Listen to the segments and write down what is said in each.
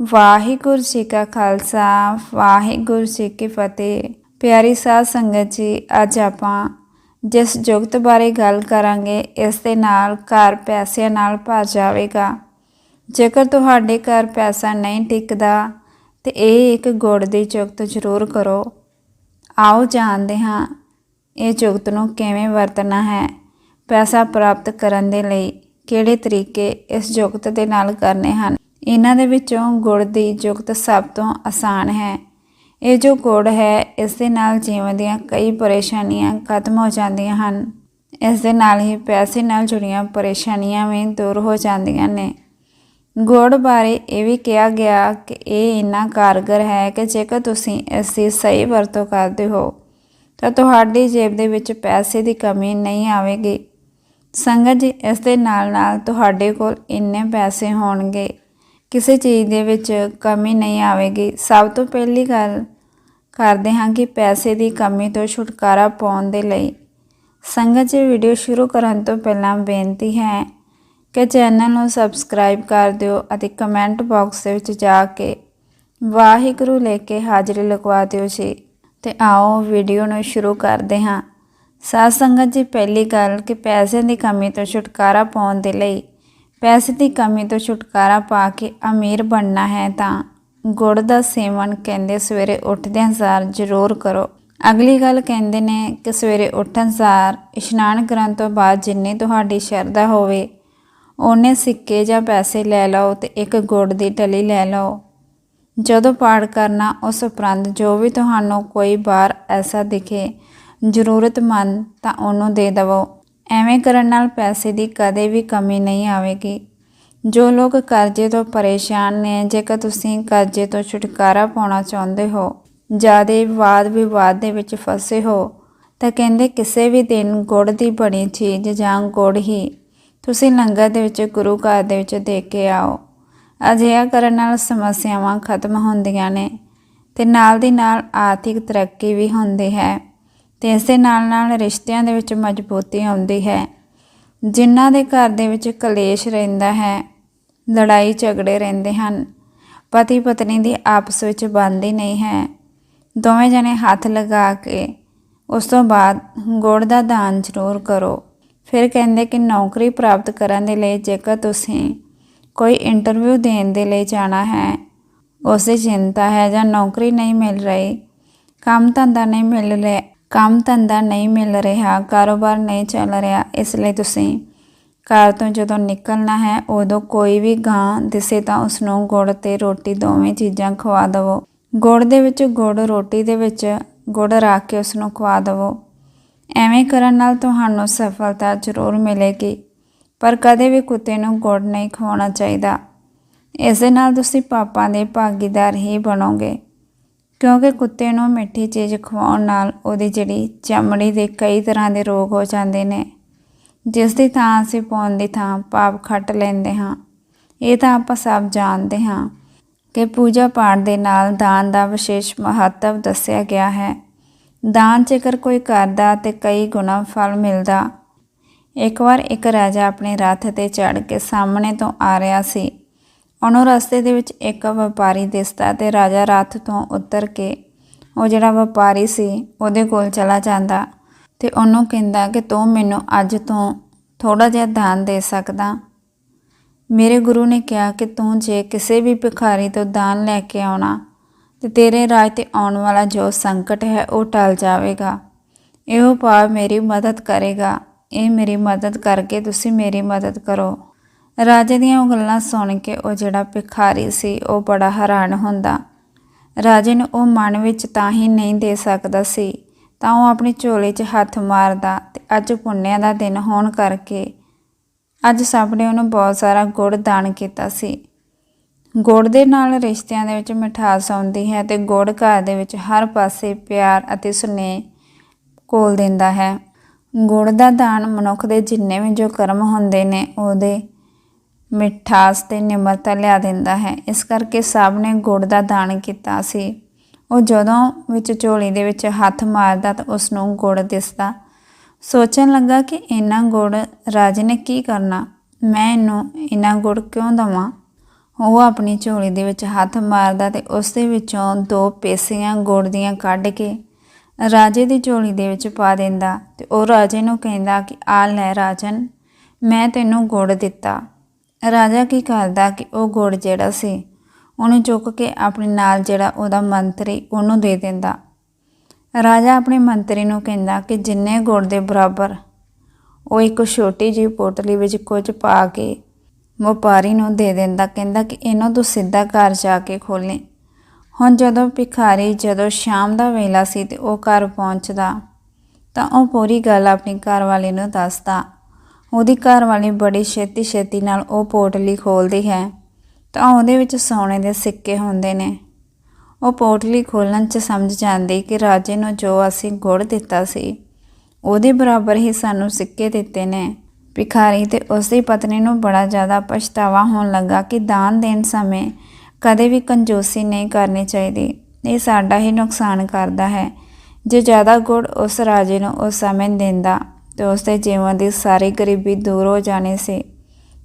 ਵਾਹਿਗੁਰੂ ਜੀ ਕਾ ਖਾਲਸਾ, ਵਾਹਿਗੁਰੂ ਜੀ ਕੀ ਫਤਿਹ। ਪਿਆਰੀ ਸਾਧ ਸੰਗਤ ਜੀ, ਅੱਜ ਆਪਾਂ ਜਿਸ ਜੁਗਤ ਬਾਰੇ ਗੱਲ ਕਰਾਂਗੇ, ਇਸ ਦੇ ਨਾਲ ਘਰ ਪੈਸਿਆਂ ਨਾਲ ਭਰ ਜਾਵੇਗਾ। ਜੇਕਰ ਤੁਹਾਡੇ ਘਰ ਪੈਸਾ ਨਹੀਂ ਟਿਕਦਾ, ਤੇ ਇਹ ਇੱਕ ਗੁੜ ਦੀ ਜੁਗਤ ਜ਼ਰੂਰ ਕਰੋ। ਆਓ ਜਾਣਦੇ ਹਾਂ, ਇਹ ਜੁਗਤ ਨੂੰ ਕਿਵੇਂ ਵਰਤਣਾ ਹੈ, ਪੈਸਾ ਪ੍ਰਾਪਤ ਕਰਨ ਦੇ ਲਈ ਕਿਹੜੇ ਤਰੀਕੇ ਇਸ ਜੁਗਤ ਦੇ ਨਾਲ ਕਰਨੇ ਹਨ। ਇਹਨਾਂ ਦੇ ਵਿੱਚੋਂ ਗੁੜ ਦੀ ਜੁਗਤ ਸਭ ਤੋਂ ਆਸਾਨ ਹੈ। ਇਹ ਜੋ ਗੁੜ ਹੈ, ਇਸ ਦੇ ਨਾਲ ਜੀਵਨ ਦੀਆਂ ਕਈ ਪਰੇਸ਼ਾਨੀਆਂ ਖਤਮ ਹੋ ਜਾਂਦੀਆਂ ਹਨ। ਇਸ ਦੇ ਨਾਲ ਹੀ ਪੈਸੇ ਨਾਲ ਜੁੜੀਆਂ ਪਰੇਸ਼ਾਨੀਆਂ ਵੀ ਦੂਰ ਹੋ ਜਾਂਦੀਆਂ ਨੇ। ਗੁੜ ਬਾਰੇ ਇਹ ਵੀ ਕਿਹਾ ਗਿਆ ਕਿ ਇਹ ਇੰਨਾ ਕਾਰਗਰ ਹੈ ਕਿ ਜੇਕਰ ਤੁਸੀਂ ਇਸ ਦੀ ਸਹੀ ਵਰਤੋਂ ਕਰਦੇ ਹੋ, ਤਾਂ ਤੁਹਾਡੀ ਜੇਬ ਦੇ ਵਿੱਚ ਪੈਸੇ ਦੀ ਕਮੀ ਨਹੀਂ ਆਵੇਗੀ। ਸੰਗਤ ਜੀ, ਇਸ ਦੇ ਨਾਲ ਨਾਲ ਤੁਹਾਡੇ ਕੋਲ ਇੰਨੇ ਪੈਸੇ ਹੋਣਗੇ। ਕਿਸੇ ਚੀਜ਼ ਦੇ ਵਿੱਚ ਕਮੀ ਨਹੀਂ ਆਵੇਗੀ। ਸਭ ਤੋਂ ਪਹਿਲੀ ਗੱਲ ਕਰਦੇ ਹਾਂ ਕਿ ਪੈਸੇ ਦੀ ਕਮੀ ਤੋਂ ਛੁਟਕਾਰਾ ਪਾਉਣ ਦੇ ਲਈ। ਸੰਗਤ ਜੀ, ਵੀਡੀਓ ਸ਼ੁਰੂ ਕਰਨ ਤੋਂ ਪਹਿਲਾਂ ਬੇਨਤੀ ਹੈ ਕਿ ਚੈਨਲ ਨੂੰ ਸਬਸਕ੍ਰਾਈਬ ਕਰ ਦਿਓ ਅਤੇ ਕਮੈਂਟ ਬਾਕਸ ਦੇ ਵਿੱਚ ਜਾ ਕੇ ਵਾਹਿਗੁਰੂ ਲੈ ਕੇ ਹਾਜ਼ਰੀ ਲਗਵਾ ਦਿਓ ਜੀ। ਤੇ ਆਓ ਵੀਡੀਓ ਨੂੰ ਸ਼ੁਰੂ ਕਰਦੇ ਹਾਂ। ਸਾਧ ਸੰਗਤ ਜੀ, ਪਹਿਲੀ ਗੱਲ ਕਿ ਪੈਸਿਆਂ ਦੀ ਕਮੀ ਤੋਂ ਛੁਟਕਾਰਾ ਪਾਉਣ ਦੇ ਲਈ ਪੈਸੇ ਦੀ ਕਮੀ ਤੋਂ ਛੁਟਕਾਰਾ ਪਾ ਕੇ ਅਮੀਰ ਬਣਨਾ ਹੈ ਤਾਂ ਗੁੜ ਦਾ ਸੇਵਨ ਕਹਿੰਦੇ ਸਵੇਰੇ ਉੱਠਦਿਆਂ ਸਾਰ ਜ਼ਰੂਰ ਕਰੋ। ਅਗਲੀ ਗੱਲ ਕਹਿੰਦੇ ਨੇ ਕਿ ਸਵੇਰੇ ਉੱਠਣ ਸਾਰ ਇਸ਼ਨਾਨ ਕਰਨ ਤੋਂ ਬਾਅਦ ਜਿੰਨੀ ਤੁਹਾਡੀ ਸ਼ਰਧਾ ਹੋਵੇ ਉਹਨੇ ਸਿੱਕੇ ਜਾਂ ਪੈਸੇ ਲੈ ਲਓ ਤੇ ਇੱਕ ਗੁੜ ਦੀ ਟਲੀ ਲੈ ਲਓ। ਜਦੋਂ ਪਾਠ ਕਰਨਾ ਉਸ ਉਪਰੰਤ ਜੋ ਵੀ ਤੁਹਾਨੂੰ ਕੋਈ ਬਾਰ ਐਸਾ ਦਿਖੇ, ਜ਼ਰੂਰਤਮੰਦ ਤਾਂ ਉਹਨੂੰ ਦੇ ਦਵੋ। ਐਵੇਂ ਕਰਨ ਨਾਲ ਪੈਸੇ ਦੀ ਕਦੇ ਵੀ ਕਮੀ ਨਹੀਂ ਆਵੇਗੀ। ਜੋ ਲੋਕ ਕਰਜ਼ੇ ਤੋਂ ਪਰੇਸ਼ਾਨ ਨੇ, ਜੇਕਰ ਤੁਸੀਂ ਕਰਜ਼ੇ ਤੋਂ ਛੁਟਕਾਰਾ ਪਾਉਣਾ ਚਾਹੁੰਦੇ ਹੋ ਜਿਆਦੇ ਵਾਦ ਵਿਵਾਦ ਦੇ ਵਿੱਚ ਫਸੇ ਹੋ, ਤਾਂ ਕਹਿੰਦੇ ਕਿਸੇ ਵੀ ਦਿਨ ਗੁੜ ਦੀ ਬਣੀ ਚੀਜ਼ ਜਾਂ ਗੁੜ ਹੀ ਤੁਸੀਂ ਲੰਗਰ ਦੇ ਵਿੱਚ, ਗੁਰੂ ਘਰ ਦੇ ਵਿੱਚ ਦੇ ਕੇ ਆਓ। ਅਜਿਹਾ ਕਰਨ ਨਾਲ ਸਮੱਸਿਆਵਾਂ ਖਤਮ ਹੁੰਦੀਆਂ ਨੇ ਤੇ ਨਾਲ ਦੀ ਨਾਲ ਆਰਥਿਕ ਤਰੱਕੀ ਵੀ ਹੁੰਦੀ ਹੈ। ਤੇ ਇਸ ਦੇ ਨਾਲ ਨਾਲ ਰਿਸ਼ਤਿਆਂ ਦੇ ਵਿੱਚ ਮਜ਼ਬੂਤੀ ਆਉਂਦੀ ਹੈ। ਜਿਨ੍ਹਾਂ ਦੇ ਘਰ ਦੇ ਵਿੱਚ ਕਲੇਸ਼ ਰਹਿੰਦਾ ਹੈ, ਲੜਾਈ ਝਗੜੇ ਰਹਿੰਦੇ ਹਨ, ਪਤੀ ਪਤਨੀ ਦੀ ਆਪਸ ਵਿੱਚ ਬਣਦੀ ਨਹੀਂ ਹੈ। ਦੋਵੇਂ ਜਣੇ ਹੱਥ ਲਗਾ ਕੇ ਉਸ ਤੋਂ ਬਾਅਦ ਗੁੜ ਦਾ ਦਾਨ ਜ਼ਰੂਰ ਕਰੋ। ਫਿਰ ਕਹਿੰਦੇ ਕਿ ਨੌਕਰੀ ਪ੍ਰਾਪਤ ਕਰਨ ਦੇ ਲਈ ਜੇਕਰ ਤੁਸੀਂ ਕੋਈ ਇੰਟਰਵਿਊ ਦੇਣ ਦੇ ਲਈ ਜਾਣਾ ਹੈ, ਉਸ ਦੀ ਚਿੰਤਾ ਹੈ ਜਾਂ ਨੌਕਰੀ ਨਹੀਂ ਮਿਲ ਰਹੀ, ਕੰਮ ਧੰਦਾ ਨਹੀਂ ਮਿਲ ਰਿਹਾ ਕੰਮ ਧੰਦਾ ਨਹੀਂ ਮਿਲ ਰਿਹਾ, ਕਾਰੋਬਾਰ ਨਹੀਂ ਚੱਲ ਰਿਹਾ, ਇਸ ਲਈ ਤੁਸੀਂ ਘਰ ਤੋਂ ਜਦੋਂ ਨਿਕਲਣਾ ਹੈ, ਉਦੋਂ ਕੋਈ ਵੀ ਗਾਂ ਦਿਸੇ ਤਾਂ ਉਸ ਨੂੰ ਗੁੜ ਤੇ ਰੋਟੀ ਦੋਵੇਂ ਚੀਜ਼ਾਂ ਖਵਾ ਦਵੋ। ਗੁੜ ਦੇ ਵਿੱਚ ਗੁੜ, ਰੋਟੀ ਦੇ ਵਿੱਚ ਗੁੜ ਰੱਖ ਕੇ ਉਸ ਨੂੰ ਖਵਾ ਦਵੋ। ਐਵੇਂ ਕਰਨ ਨਾਲ ਤੁਹਾਨੂੰ ਸਫਲਤਾ ਜ਼ਰੂਰ ਮਿਲੇਗੀ, ਪਰ ਕਦੇ ਵੀ ਕੁੱਤੇ ਨੂੰ ਗੁੜ ਨਹੀਂ ਖਵਾਉਣਾ ਚਾਹੀਦਾ। ਇਸ ਦੇ ਨਾਲ ਤੁਸੀਂ ਪਾਪਾਂ ਦੇ ਭਾਗੀਦਾਰ ਹੀ ਬਣੋਗੇ। ਕਿਉਂਕਿ ਕੁੱਤੇ ਨੂੰ ਮਿੱਠੀ ਚੀਜ਼ ਖਵਾਉਣ ਨਾਲ ਉਹਦੀ ਜਿਹੜੀ ਚਮੜੀ ਦੇ ਕਈ ਤਰ੍ਹਾਂ ਦੇ ਰੋਗ ਹੋ ਜਾਂਦੇ ਨੇ। ਜਿਸ ਦੀ ਥਾਂ ਅਸੀਂ ਪਾਉਣ ਦੀ ਥਾਂ ਪਾਪ ਖੱਟ ਲੈਂਦੇ ਹਾਂ। ਇਹ ਤਾਂ ਆਪਾਂ ਸਭ ਜਾਣਦੇ ਹਾਂ ਕਿ ਪੂਜਾ ਪਾਠ ਦੇ ਨਾਲ ਦਾਨ ਦਾ ਵਿਸ਼ੇਸ਼ ਮਹੱਤਵ ਦੱਸਿਆ ਗਿਆ ਹੈ। ਦਾਨ ਜੇਕਰ ਕੋਈ ਕਰਦਾ ਤੇ ਕਈ ਗੁਣਾ ਫਲ ਮਿਲਦਾ। ਇੱਕ ਵਾਰ ਇੱਕ ਰਾਜਾ ਆਪਣੇ ਰੱਥ ਤੇ ਚੜ੍ਹ ਕੇ ਸਾਹਮਣੇ ਤੋਂ ਆ ਰਿਹਾ ਸੀ। ਉਹਨੂੰ ਰਸਤੇ ਦੇ ਵਿੱਚ ਇੱਕ ਵਪਾਰੀ ਦਿਸਦਾ ਤੇ ਰਾਜਾ ਰੱਥ ਤੋਂ ਉਤਰ ਕੇ ਉਹ ਜਿਹੜਾ ਵਪਾਰੀ ਸੀ ਉਹਦੇ ਕੋਲ ਚਲਾ ਜਾਂਦਾ ਤੇ ਉਹਨੂੰ ਕਹਿੰਦਾ ਕਿ ਤੂੰ ਮੈਨੂੰ ਅੱਜ ਤੋਂ ਥੋੜਾ ਜਿਹਾ ਦਾਨ ਦੇ ਸਕਦਾ। ਮੇਰੇ ਗੁਰੂ ਨੇ ਕਿਹਾ ਕਿ ਤੂੰ ਜੇ ਕਿਸੇ ਵੀ ਭਿਖਾਰੀ ਤੋਂ ਦਾਨ ਲੈ ਕੇ ਆਉਣਾ ਤੇ ਤੇਰੇ ਰਾਜ ਤੇ ਆਉਣ ਵਾਲਾ ਜੋ ਸੰਕਟ ਹੈ ਉਹ ਟਲ ਜਾਵੇਗਾ। ਇਹ ਭਾਵ ਮੇਰੀ ਮਦਦ ਕਰੇਗਾ। ਇਹ ਮੇਰੀ ਮਦਦ ਕਰਕੇ ਤੁਸੀਂ ਮੇਰੀ ਮਦਦ ਕਰੋ। ਰਾਜੇ ਦੀਆਂ ਉਹ ਗੱਲਾਂ ਸੁਣ ਕੇ ਉਹ ਜਿਹੜਾ ਭਿਖਾਰੀ ਸੀ, ਉਹ ਬੜਾ ਹੈਰਾਨ ਹੁੰਦਾ। ਰਾਜੇ ਨੂੰ ਉਹ ਮਨ ਵਿੱਚ ਤਾਂ ਹੀ ਨਹੀਂ ਦੇ ਸਕਦਾ ਸੀ। ਤਾਂ ਉਹ ਆਪਣੀ ਝੋਲੇ 'ਚ ਹੱਥ ਮਾਰਦਾ ਤੇ ਅੱਜ ਪੁੰਨਿਆ ਦਾ ਦਿਨ ਹੋਣ ਕਰਕੇ ਅੱਜ ਸਭ ਨੇ ਉਹਨੂੰ ਬਹੁਤ ਸਾਰਾ ਗੁੜ ਦਾਨ ਕੀਤਾ ਸੀ। ਗੁੜ ਦੇ ਨਾਲ ਰਿਸ਼ਤਿਆਂ ਦੇ ਵਿੱਚ ਮਿਠਾਸ ਆਉਂਦੀ ਹੈ ਤੇ ਗੁੜ ਘਰ ਦੇ ਵਿੱਚ ਹਰ ਪਾਸੇ ਪਿਆਰ ਅਤੇ ਸੁਨੇਹ ਕੋਲ ਦਿੰਦਾ ਹੈ। ਗੁੜ ਦਾ ਦਾਨ ਮਨੁੱਖ ਦੇ ਜਿੰਨੇ ਵੀ ਜੋ ਕਰਮ ਹੁੰਦੇ ਨੇ, ਉਹਦੇ ਮਿਠਾਸ ਤੇ ਨਿਮਰਤਾ ਲਿਆ ਦਿੰਦਾ ਹੈ। ਇਸ ਕਰਕੇ ਸਭ ਨੇ ਗੁੜ ਦਾ ਦਾਨ ਕੀਤਾ ਸੀ। ਉਹ ਜਦੋਂ ਵਿੱਚ ਝੋਲੀ ਦੇ ਵਿੱਚ ਹੱਥ ਮਾਰਦਾ ਤਾਂ ਉਸ ਨੂੰ ਗੁੜ ਦਿਸਦਾ। ਸੋਚਣ ਲੱਗਾ ਕਿ ਇੰਨਾ ਗੁੜ ਰਾਜੇ ਨੇ ਕੀ ਕਰਨਾ? ਮੈਂ ਇਹਨੂੰ ਇੰਨਾ ਗੁੜ ਕਿਉਂ ਦਵਾਂ? ਉਹ ਆਪਣੀ ਝੋਲੀ ਦੇ ਵਿੱਚ ਹੱਥ ਮਾਰਦਾ ਤੇ ਉਸ ਦੇ ਵਿੱਚੋਂ ਦੋ ਪੇਸੀਆਂ ਗੁੜ ਦੀਆਂ ਕੱਢ ਕੇ ਰਾਜੇ ਦੀ ਝੋਲੀ ਦੇ ਵਿੱਚ ਪਾ ਦਿੰਦਾ ਤੇ ਉਹ ਰਾਜੇ ਨੂੰ ਕਹਿੰਦਾ ਕਿ ਆ ਲੈ ਰਾਜਨ, ਮੈਂ ਤੈਨੂੰ ਗੁੜ ਦਿੱਤਾ। ਰਾਜਾ ਕੀ ਕਰਦਾ ਕਿ ਉਹ ਗੁੜ ਜਿਹੜਾ ਸੀ, ਉਹਨੂੰ ਚੁੱਕ ਕੇ ਆਪਣੇ ਨਾਲ ਜਿਹੜਾ ਉਹਦਾ ਮੰਤਰੀ ਉਹਨੂੰ ਦੇ ਦਿੰਦਾ। ਰਾਜਾ ਆਪਣੇ ਮੰਤਰੀ ਨੂੰ ਕਹਿੰਦਾ ਕਿ ਜਿੰਨੇ ਗੁੜ ਦੇ ਬਰਾਬਰ, ਉਹ ਇੱਕ ਛੋਟੀ ਜਿਹੀ ਪੋਟਲੀ ਵਿੱਚ ਕੁਝ ਪਾ ਕੇ ਵਪਾਰੀ ਨੂੰ ਦੇ ਦਿੰਦਾ। ਕਹਿੰਦਾ ਕਿ ਇਹਨੂੰ ਤੂੰ ਸਿੱਧਾ ਘਰ ਜਾ ਕੇ ਖੋਲੇ ਹੁਣ ਜਦੋਂ ਭਿਖਾਰੀ ਜਦੋਂ ਸ਼ਾਮ ਦਾ ਵੇਲਾ ਸੀ ਤੇ ਉਹ ਘਰ ਪਹੁੰਚਦਾ, ਤਾਂ ਉਹ ਪੂਰੀ ਗੱਲ ਆਪਣੀ ਘਰਵਾਲੀ ਨੂੰ ਦੱਸਦਾ। ਉਹਦੀ ਘਰ ਵਾਲੀ ਬੜੀ ਛੇਤੀ ਛੇਤੀ ਨਾਲ ਉਹ ਪੋਟਲੀ ਖੋਲਦੀ ਹੈ। ਤਾਂ ਉਹਦੇ ਵਿੱਚ ਸੋਨੇ ਦੇ ਸਿੱਕੇ ਹੁੰਦੇ ਨੇ। ਉਹ ਪੋਟਲੀ ਖੋਲਣ 'ਚ ਸਮਝ ਜਾਂਦੀ ਕਿ ਰਾਜੇ ਨੂੰ ਜੋ ਅਸੀਂ ਗੁੜ ਦਿੱਤਾ ਸੀ, ਉਹਦੇ ਬਰਾਬਰ ਹੀ ਸਾਨੂੰ ਸਿੱਕੇ ਦਿੱਤੇ ਨੇ। ਭਿਖਾਰੀ ਤੇ ਉਸ ਦੀ ਪਤਨੀ ਨੂੰ ਬੜਾ ਜ਼ਿਆਦਾ ਪਛਤਾਵਾ ਹੋਣ ਲੱਗਾ ਕਿ ਦਾਨ ਦੇਣ ਸਮੇਂ ਕਦੇ ਵੀ ਕੰਜੂਸੀ ਨਹੀਂ ਕਰਨੀ ਚਾਹੀਦੀ। ਇਹ ਸਾਡਾ ਹੀ ਨੁਕਸਾਨ ਕਰਦਾ ਹੈ। ਜੇ ਜ਼ਿਆਦਾ ਗੁੜ ਉਸ ਰਾਜੇ ਨੂੰ ਉਸ ਸਮੇਂ ਦਿੰਦਾ ਤੇ ਉਸ ਦੇ ਜੀਵਨ ਦੀ ਸਾਰੀ ਗਰੀਬੀ ਦੂਰ ਹੋ ਜਾਣੀ ਸੀ।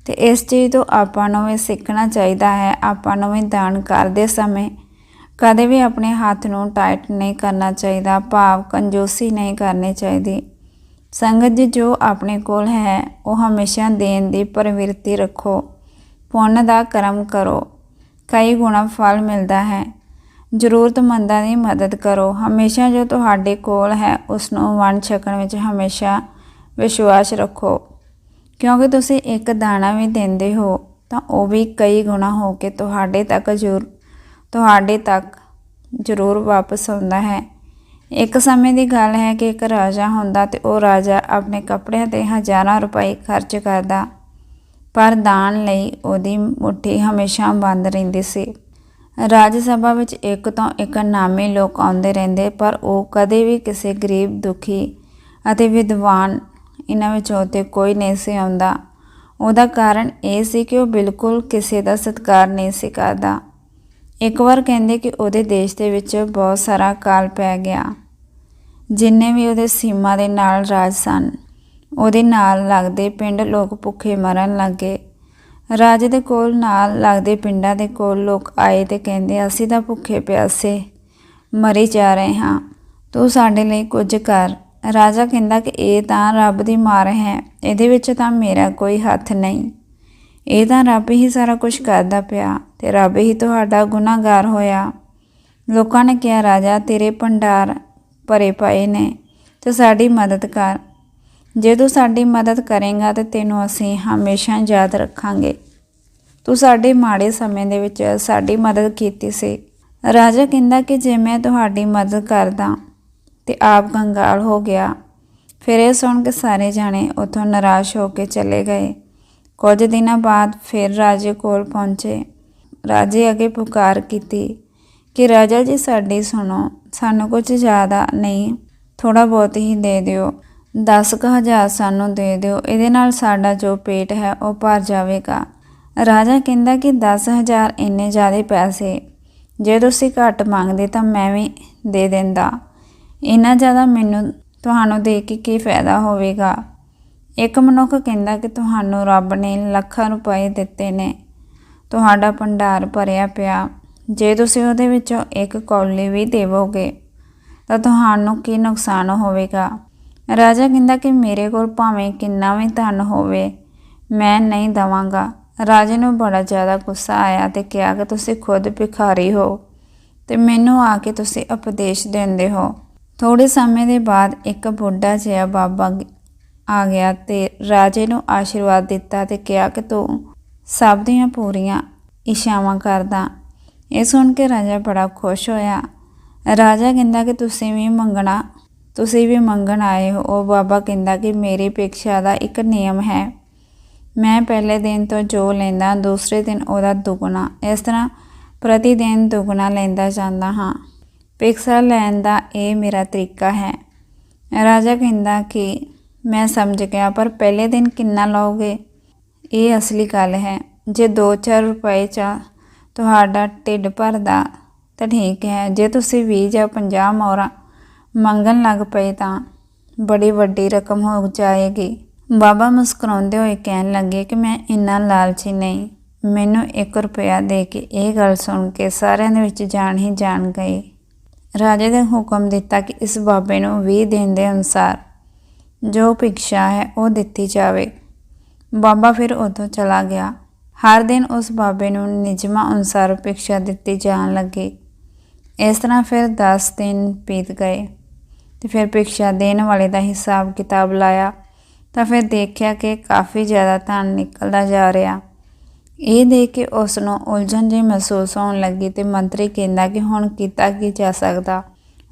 ਤੇ ਇਸ ਚੀਜ਼ ਤੋਂ ਆਪਾਂ ਨੂੰ ਵੀ ਸਿੱਖਣਾ ਚਾਹੀਦਾ ਹੈ, ਆਪਾਂ ਨੂੰ ਵੀ ਦਾਨ ਕਰਦੇ ਸਮੇਂ ਕਦੇ ਵੀ ਆਪਣੇ ਹੱਥ ਨੂੰ ਟਾਈਟ ਨਹੀਂ ਕਰਨਾ ਚਾਹੀਦਾ, ਭਾਵ ਕੰਜੂਸੀ ਨਹੀਂ ਕਰਨੀ ਚਾਹੀਦੀ। ਸੰਗਤ ਜੀ ਜੋ ਆਪਣੇ ਕੋਲ ਹੈ, ਉਹ ਹਮੇਸ਼ਾ ਦੇਣ ਦੀ ਪ੍ਰਵਿਰਤੀ ਰੱਖੋ, ਪੁੰਨ ਦਾ ਕਰਮ ਕਰੋ, ਕਈ ਗੁਣਾ ਫਲ ਮਿਲਦਾ ਹੈ। ਜ਼ਰੂਰਤਮੰਦਾਂ ਦੀ ਮਦਦ ਕਰੋ, ਹਮੇਸ਼ਾ ਜੋ ਤੁਹਾਡੇ ਕੋਲ ਹੈ ਉਸ ਨੂੰ ਵੰਡ ਛਕਣ ਵਿੱਚ ਹਮੇਸ਼ਾ ਵਿਸ਼ਵਾਸ ਰੱਖੋ। ਕਿਉਂਕਿ ਤੁਸੀਂ ਇੱਕ ਦਾਣਾ ਵੀ ਦਿੰਦੇ ਹੋ, ਤਾਂ ਉਹ ਵੀ ਕਈ ਗੁਣਾ ਹੋ ਕੇ ਤੁਹਾਡੇ ਤੱਕ ਜ਼ਰੂਰ, ਤੁਹਾਡੇ ਤੱਕ ਜ਼ਰੂਰ ਵਾਪਸ ਆਉਂਦਾ ਹੈ। ਇੱਕ ਸਮੇਂ ਦੀ ਗੱਲ ਹੈ ਕਿ ਇੱਕ ਰਾਜਾ ਹੁੰਦਾ ਤੇ ਉਹ ਰਾਜਾ ਆਪਣੇ ਕੱਪੜਿਆਂ ਤੇ ਹਜ਼ਾਰਾਂ ਰੁਪਏ ਖਰਚ ਕਰਦਾ, ਪਰ ਦਾਨ ਲਈ ਉਹਦੀ ਮੁੱਠੀ ਹਮੇਸ਼ਾ ਬੰਦ ਰਹਿੰਦੀ ਸੀ। ਰਾਜ ਸਭਾ ਵਿੱਚ ਇੱਕ ਤੋਂ ਇੱਕ ਨਾਮੀ ਲੋਕ ਆਉਂਦੇ ਰਹਿੰਦੇ, ਪਰ ਉਹ ਕਦੇ ਵੀ ਕਿਸੇ ਗਰੀਬ, ਦੁਖੀ ਅਤੇ ਵਿਦਵਾਨ ਇਹਨਾਂ ਵਿੱਚੋਂ ਤੇ ਕੋਈ ਨਹੀਂ ਸੀ ਆਉਂਦਾ। ਉਹਦਾ ਕਾਰਨ ਇਹ ਸੀ ਕਿ ਉਹ ਬਿਲਕੁਲ ਕਿਸੇ ਦਾ ਸਤਿਕਾਰ ਨਹੀਂ ਸੀ ਕਰਦਾ। ਇੱਕ ਵਾਰ ਕਹਿੰਦੇ ਕਿ ਉਹਦੇ ਦੇਸ਼ ਦੇ ਵਿੱਚ ਬਹੁਤ ਸਾਰਾ ਕਾਲ ਪੈ ਗਿਆ। ਜਿੰਨੇ ਵੀ ਉਹਦੇ ਸੀਮਾ ਦੇ ਨਾਲ ਰਾਜ ਸਨ, ਉਹਦੇ ਨਾਲ ਲੱਗਦੇ ਪਿੰਡ ਲੋਕ ਭੁੱਖੇ ਮਰਨ ਲੱਗੇ। ਰਾਜੇ ਦੇ ਕੋਲ ਨਾਲ ਲੱਗਦੇ ਪਿੰਡਾਂ ਦੇ ਕੋਲ ਲੋਕ ਆਏ ਤੇ ਕਹਿੰਦੇ, ਅਸੀਂ ਤਾਂ ਭੁੱਖੇ ਪਿਆਸੇ ਮਰੀ ਜਾ ਰਹੇ ਹਾਂ। ਤੂੰ ਸਾਡੇ ਲਈ ਕੁਝ ਕਰ। ਰਾਜਾ ਕਹਿੰਦਾ ਕਿ ਇਹ ਤਾਂ ਰੱਬ ਦੀ ਮਾਰ ਹੈ, ਇਹਦੇ ਵਿੱਚ ਤਾਂ ਮੇਰਾ ਕੋਈ ਹੱਥ ਨਹੀਂ। ਇਹ ਤਾਂ ਰੱਬ ਹੀ ਸਾਰਾ ਕੁਝ ਕਰਦਾ ਪਿਆ ਤੇ ਰੱਬ ਹੀ ਤੁਹਾਡਾ ਗੁਨਾਹਗਾਰ ਹੋਇਆ। ਲੋਕਾਂ ਨੇ ਕਿਹਾ, ਰਾਜਾ, ਤੇਰੇ ਭੰਡਾਰ ਭਰੇ ਪਏ ਨੇ ਤੇ ਸਾਡੀ ਮਦਦ ਕਰ। ਜੇ ਤੂੰ ਸਾਡੀ ਮਦਦ ਕਰੇਗਾ ਤੇ ਤੈਨੂੰ ਅਸੀਂ ਹਮੇਸ਼ਾ ਯਾਦ ਰੱਖਾਂਗੇ। ਤੂੰ ਸਾਡੇ ਮਾੜੇ ਸਮੇਂ ਦੇ ਵਿੱਚ ਸਾਡੀ ਮਦਦ ਕੀਤੀ ਸੀ। ਰਾਜਾ ਕਹਿੰਦਾ ਕਿ ਜੇ ਮੈਂ ਤੁਹਾਡੀ ਮਦਦ ਕਰਦਾ ਤੇ ਆਪ ਕੰਗਾਲ ਹੋ ਗਿਆ। ਫਿਰ ਇਹ ਸੁਣ ਕੇ ਸਾਰੇ ਜਾਣੇ ਉਥੋਂ ਨਿਰਾਸ਼ ਹੋ ਕੇ ਚਲੇ ਗਏ। ਕੁਝ ਦਿਨਾਂ ਬਾਅਦ ਫਿਰ ਰਾਜੇ ਕੋਲ ਪਹੁੰਚੇ। ਰਾਜੇ ਅੱਗੇ ਪੁਕਾਰ ਕੀਤੀ ਕਿ, ਰਾਜਾ ਜੀ, ਸਾਡੀ ਸੁਣੋ। ਸਾਨੂੰ ਕੁਝ ਜ਼ਿਆਦਾ ਨਹੀਂ ਥੋੜਾ ਬਹੁਤ ਹੀ ਦੇ ਦਿਓ। 10000 ਸਾਨੂੰ ਦੇ ਦਿਓ। ਇਹਦੇ ਨਾਲ ਸਾਡਾ ਜੋ ਪੇਟ ਹੈ, ਉਹ ਭਰ ਜਾਵੇਗਾ। ਰਾਜਾ ਕਹਿੰਦਾ ਕਿ 10000 ਇੰਨੇ ਜ਼ਿਆਦਾ ਪੈਸੇ। ਜੇ ਤੁਸੀਂ ਘੱਟ ਮੰਗਦੇ ਤਾਂ ਮੈਂ ਵੀ ਦੇ ਦਿੰਦਾ। ਇੰਨਾ ਜ਼ਿਆਦਾ ਮੈਨੂੰ ਤੁਹਾਨੂੰ ਦੇ ਕੇ ਕੀ ਫਾਇਦਾ ਹੋਵੇਗਾ? ਇੱਕ ਮਨੁੱਖ ਕਹਿੰਦਾ ਕਿ ਤੁਹਾਨੂੰ ਰੱਬ ਨੇ ਲੱਖਾਂ ਰੁਪਏ ਦਿੱਤੇ ਨੇ। ਤੁਹਾਡਾ ਭੰਡਾਰ ਭਰਿਆ ਪਿਆ। ਜੇ ਤੁਸੀਂ ਉਹਦੇ ਵਿੱਚੋਂ ਇੱਕ ਕੌਲੀ ਵੀ ਦੇਵੋਗੇ, ਤਾਂ ਤੁਹਾਨੂੰ ਕੀ ਨੁਕਸਾਨ ਹੋਵੇਗਾ? ਰਾਜਾ ਕਹਿੰਦਾ ਕਿ ਮੇਰੇ ਕੋਲ ਭਾਵੇਂ ਕਿੰਨਾ ਵੀ ਧਨ ਹੋਵੇ, ਮੈਂ ਨਹੀਂ ਦਵਾਂਗਾ। ਰਾਜੇ ਨੂੰ ਬੜਾ ਜ਼ਿਆਦਾ ਗੁੱਸਾ ਆਇਆ ਤੇ ਕਿਹਾ ਕਿ ਤੁਸੀਂ ਖੁਦ ਭਿਖਾਰੀ ਹੋ ਤੇ ਮੈਨੂੰ ਆ ਕੇ ਤੁਸੀਂ ਉਪਦੇਸ਼ ਦਿੰਦੇ ਹੋ। ਥੋੜੇ ਸਮੇਂ ਦੇ ਬਾਅਦ ਇੱਕ ਬੁੱਢਾ ਜਿਹਾ ਬਾਬਾ ਆ ਗਿਆ ਤੇ ਰਾਜੇ ਨੂੰ ਆਸ਼ੀਰਵਾਦ ਦਿੱਤਾ ਤੇ ਕਿਹਾ ਕਿ ਤੂੰ ਸਭ ਦੀਆਂ ਪੂਰੀਆਂ ਇਸ਼ਾਵਾਂ ਕਰਦਾ। ਇਹ ਸੁਣ ਕੇ ਰਾਜਾ ਬੜਾ ਖੁਸ਼ ਹੋਇਆ। ਰਾਜਾ ਕਹਿੰਦਾ ਕਿ ਤੁਸੀਂ ਵੀ ਮੰਗਣਾ, ਤੁਸੀਂ ਵੀ ਮੰਗਣ ਆਏ ਹੋ। ਉਹ ਬਾਬਾ ਕਹਿੰਦਾ ਕਿ ਮੇਰੀ ਪ੍ਰੀਖਿਆ ਦਾ ਇੱਕ ਨਿਯਮ ਹੈ। ਮੈਂ ਪਹਿਲੇ ਦਿਨ ਤੋਂ ਜੋ ਲੈਂਦਾ, ਦੂਸਰੇ ਦਿਨ ਉਹਦਾ ਦੁੱਗਣਾ। ਇਸ ਤਰ੍ਹਾਂ ਪ੍ਰਤੀ ਦਿਨ ਦੁੱਗਣਾ ਲੈਂਦਾ ਜਾਂਦਾ ਹਾਂ। ਪ੍ਰੀਖਿਆ ਲੈਣ ਦਾ ਇਹ ਮੇਰਾ ਤਰੀਕਾ ਹੈ। ਰਾਜਾ ਕਹਿੰਦਾ ਕਿ ਮੈਂ ਸਮਝ ਗਿਆ, ਪਰ ਪਹਿਲੇ ਦਿਨ ਕਿੰਨਾ ਲਓਗੇ? ਇਹ ਅਸਲੀ ਗੱਲ ਹੈ। ਜੇ 2-4 ਰੁਪਏ ਚ ਤੁਹਾਡਾ ਢਿੱਡ ਭਰਦਾ ਤਾਂ ਠੀਕ ਹੈ। ਜੇ ਤੁਸੀਂ 20 ਜਾਂ 50 ਮੋਹਰਾਂ ਮੰਗਣ ਲੱਗ ਪਏ ਤਾਂ ਬੜੀ ਵੱਡੀ ਰਕਮ ਹੋ ਜਾਏਗੀ। ਬਾਬਾ ਮੁਸਕਰਾਉਂਦੇ ਹੋਏ ਕਹਿਣ ਲੱਗੇ ਕਿ ਮੈਂ ਇੰਨਾ ਲਾਲਚੀ ਨਹੀਂ। ਮੈਨੂੰ 1 ਰੁਪਇਆ ਦੇ ਕੇ ਇਹ ਗੱਲ ਸੁਣ ਕੇ ਸਾਰਿਆਂ ਦੇ ਵਿੱਚ ਜਾਣ ਹੀ ਜਾਣ ਗਈ। ਰਾਜੇ ਨੇ ਹੁਕਮ ਦਿੱਤਾ ਕਿ ਇਸ ਬਾਬੇ ਨੂੰ 20 ਦਿਨ ਦੇ ਅਨੁਸਾਰ ਜੋ ਭਿਕਸ਼ਾ ਹੈ ਉਹ ਦਿੱਤੀ ਜਾਵੇ। ਬਾਬਾ ਫਿਰ ਉਦੋਂ ਚਲਾ ਗਿਆ। ਹਰ ਦਿਨ ਉਸ ਬਾਬੇ ਨੂੰ ਨਿਯਮਾਂ ਅਨੁਸਾਰ ਭਿਕਸ਼ਾ ਦਿੱਤੀ ਜਾਣ ਲੱਗੀ। ਇਸ ਤਰ੍ਹਾਂ ਫਿਰ 10 ਦਿਨ ਬੀਤ ਗਏ ਤੇ ਫਿਰ ਭਿਕਸ਼ਾ ਦੇਣ ਵਾਲੇ ਦਾ ਹਿਸਾਬ ਕਿਤਾਬ ਲਾਇਆ ਤਾਂ ਫਿਰ ਦੇਖਿਆ ਕਿ ਕਾਫੀ ਜ਼ਿਆਦਾ ਧਨ ਨਿਕਲਦਾ ਜਾ ਰਿਹਾ। ਇਹ ਦੇਖ ਕੇ ਉਸ ਨੂੰ ਉਲਝਣ ਜਿਹੀ ਮਹਿਸੂਸ ਹੋਣ ਲੱਗੀ ਤੇ ਮੰਤਰੀ ਕਹਿੰਦਾ ਕਿ ਹੁਣ ਕੀਤਾ ਕੀ ਜਾ ਸਕਦਾ?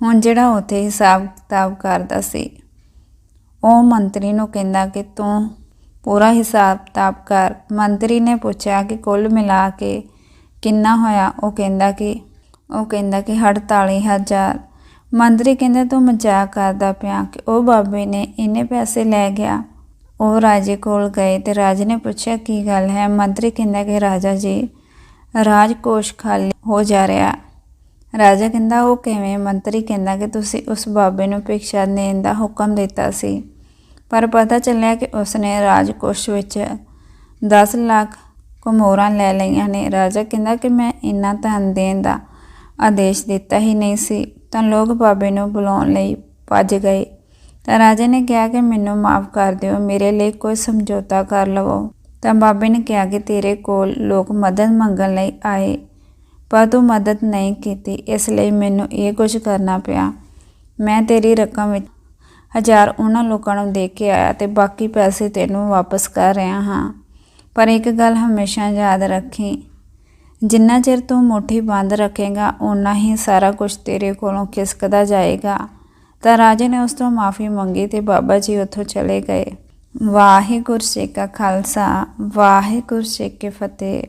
ਹੁਣ ਜਿਹੜਾ ਉੱਥੇ ਹਿਸਾਬ ਕਿਤਾਬ ਕਰਦਾ ਸੀ। ਉਹ ਮੰਤਰੀ ਨੂੰ ਕਹਿੰਦਾ ਕਿ ਤੂੰ ਪੂਰਾ ਹਿਸਾਬ ਕਿਤਾਬ ਕਰ। ਮੰਤਰੀ ਨੇ ਪੁੱਛਿਆ ਕਿ ਕੁੱਲ ਮਿਲਾ ਕੇ ਕਿੰਨਾ ਹੋਇਆ? ਉਹ ਕਹਿੰਦਾ ਕਿ, ਉਹ ਕਹਿੰਦਾ ਕਿ 48000 ਮੰਤਰੀ ਕਹਿੰਦਾ, ਤੂੰ ਮਜ਼ਾਕ ਕਰਦਾ ਪਿਆ ਕਿ ਉਹ ਬਾਬੇ ਨੇ ਇੰਨੇ ਪੈਸੇ ਲੈ ਗਿਆ। ਉਹ ਰਾਜੇ ਕੋਲ ਗਏ ਤੇ ਰਾਜੇ ਨੇ ਪੁੱਛਿਆ, ਕੀ ਗੱਲ ਹੈ? ਮੰਤਰੀ ਕਹਿੰਦਾ ਕਿ ਰਾਜਾ ਜੀ, ਰਾਜਕੋਸ਼ ਖਾਲੀ ਹੋ ਜਾ ਰਿਹਾ। ਰਾਜਾ ਕਹਿੰਦਾ, ਉਹ ਕਿਵੇਂ? ਮੰਤਰੀ ਕਹਿੰਦਾ ਕਿ ਤੁਸੀਂ ਉਸ ਬਾਬੇ ਨੂੰ ਭਿਕਸ਼ਾ ਦੇਣ ਦਾ ਹੁਕਮ ਦਿੱਤਾ ਸੀ, ਪਰ ਪਤਾ ਚੱਲਿਆ ਕਿ ਉਸਨੇ ਰਾਜਕੋਸ਼ ਵਿੱਚ 10 ਲੱਖ ਕੁਮੋਰਾਂ ਲੈ ਲਈਆਂ ਨੇ। ਰਾਜਾ ਕਹਿੰਦਾ ਕਿ ਮੈਂ ਇੰਨਾ ਧਨ ਦੇਣ ਦਾ ਆਦੇਸ਼ ਦਿੱਤਾ ਹੀ ਨਹੀਂ ਸੀ, ਤਾਂ ਲੋਕ ਬਾਬੇ ਨੂੰ ਬੁਲਾਉਣ ਲਈ ਭੱਜ ਗਏ। ਤਾਂ ਰਾਜੇ ਨੇ ਕਿਹਾ ਕਿ ਮੈਨੂੰ ਮਾਫ ਕਰ ਦਿਓ, ਮੇਰੇ ਲਈ ਕੋਈ ਸਮਝੌਤਾ ਕਰ ਲਵੋ। ਤਾਂ ਬਾਬੇ ਨੇ ਕਿਹਾ ਕਿ ਤੇਰੇ ਕੋਲ ਲੋਕ ਮਦਦ ਮੰਗਣ ਲਈ ਆਏ, ਪਰ ਤੂੰ ਮਦਦ ਨਹੀਂ ਕੀਤੀ, ਇਸ ਲਈ ਮੈਨੂੰ ਇਹ ਕੁਝ ਕਰਨਾ ਪਿਆ। ਮੈਂ ਤੇਰੀ ਰਕਮ ਵਿੱਚ ਹਜ਼ਾਰ ਉਹਨਾਂ ਲੋਕਾਂ ਨੂੰ ਦੇ ਕੇ ਆਇਆ ਤੇ ਬਾਕੀ ਪੈਸੇ ਤੈਨੂੰ ਵਾਪਸ ਕਰ ਰਿਹਾ ਹਾਂ। ਪਰ ਇੱਕ ਗੱਲ ਹਮੇਸ਼ਾ ਯਾਦ ਰੱਖੀ, ਜਿੰਨਾ ਚਿਰ ਤੂੰ ਮੁੱਠੀ ਬੰਦ ਰੱਖੇਗਾ ਉਨਾ ਹੀ ਸਾਰਾ ਕੁਝ ਤੇਰੇ ਕੋਲੋਂ ਖਿਸਕਦਾ ਜਾਏਗਾ। ਤਾਂ ਰਾਜੇ ਨੇ ਉਸ ਤੋਂ ਮਾਫੀ ਮੰਗੀ ਤੇ ਬਾਬਾ ਜੀ ਉੱਥੋਂ ਚਲੇ ਗਏ। ਵਾਹਿਗੁਰੂ ਜੀ ਕਾ ਖਾਲਸਾ, ਵਾਹਿਗੁਰੂ ਜੀ ਕੀ ਫਤਿਹ।